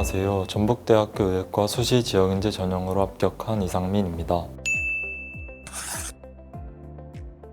안녕하세요. 전북대학교 의학과 수시 지역인재 전형으로 합격한 이상민입니다.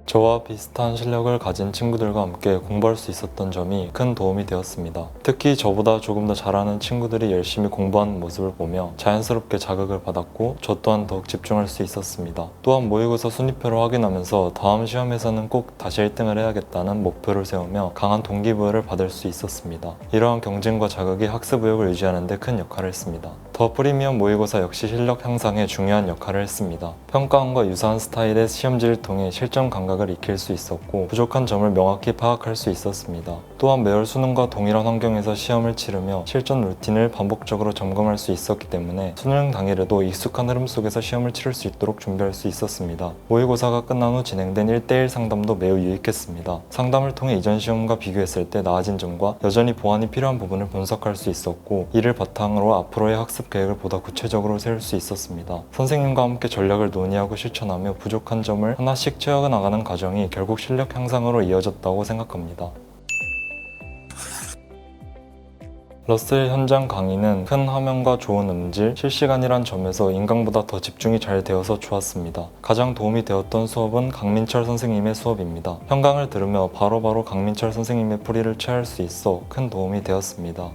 저와 비슷한 실력을 가진 친구들과 함께 공부할 수 있었던 점이 큰 도움이 되었습니다. 특히 저보다 조금 더 잘하는 친구들이 열심히 공부하는 모습을 보며 자연스럽게 자극을 받았고 저 또한 더욱 집중할 수 있었습니다. 또한 모의고사 순위표를 확인하면서 다음 시험에서는 꼭 다시 1등을 해야겠다는 목표를 세우며 강한 동기부여를 받을 수 있었습니다. 이러한 경쟁과 자극이 학습 의욕을 유지하는 데 큰 역할을 했습니다. 더 프리미엄 모의고사 역시 실력 향상에 중요한 역할을 했습니다. 평가원과 유사한 스타일의 시험지를 통해 실전 감각을 익힐 수 있었고 부족한 점을 명확히 파악할 수 있었습니다. 또한 매월 수능과 동일한 환경에서 시험을 치르며 실전 루틴을 반복적으로 점검할 수 있었기 때문에 수능 당일에도 익숙한 흐름 속에서 시험을 치를 수 있도록 준비할 수 있었습니다. 모의고사가 끝난 후 진행된 1대1 상담도 매우 유익했습니다. 상담을 통해 이전 시험과 비교했을 때 나아진 점과 여전히 보완이 필요한 부분을 분석할 수 있었고 이를 바탕으로 앞으로의 학습 계획을 보다 구체적으로 세울 수 있었습니다. 선생님과 함께 전략을 논의하고 실천하며 부족한 점을 하나씩 채워 나가는 과정이 결국 실력 향상으로 이어졌다고 생각합니다. 러셀 현장 강의는 큰 화면과 좋은 음질, 실시간이란 점에서 인강보다 더 집중이 잘 되어서 좋았습니다. 가장 도움이 되었던 수업은 강민철 선생님의 수업입니다. 현강을 들으며 바로바로 강민철 선생님의 풀이를 취할 수 있어 큰 도움이 되었습니다.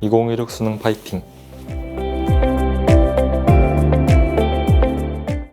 2016 수능 파이팅!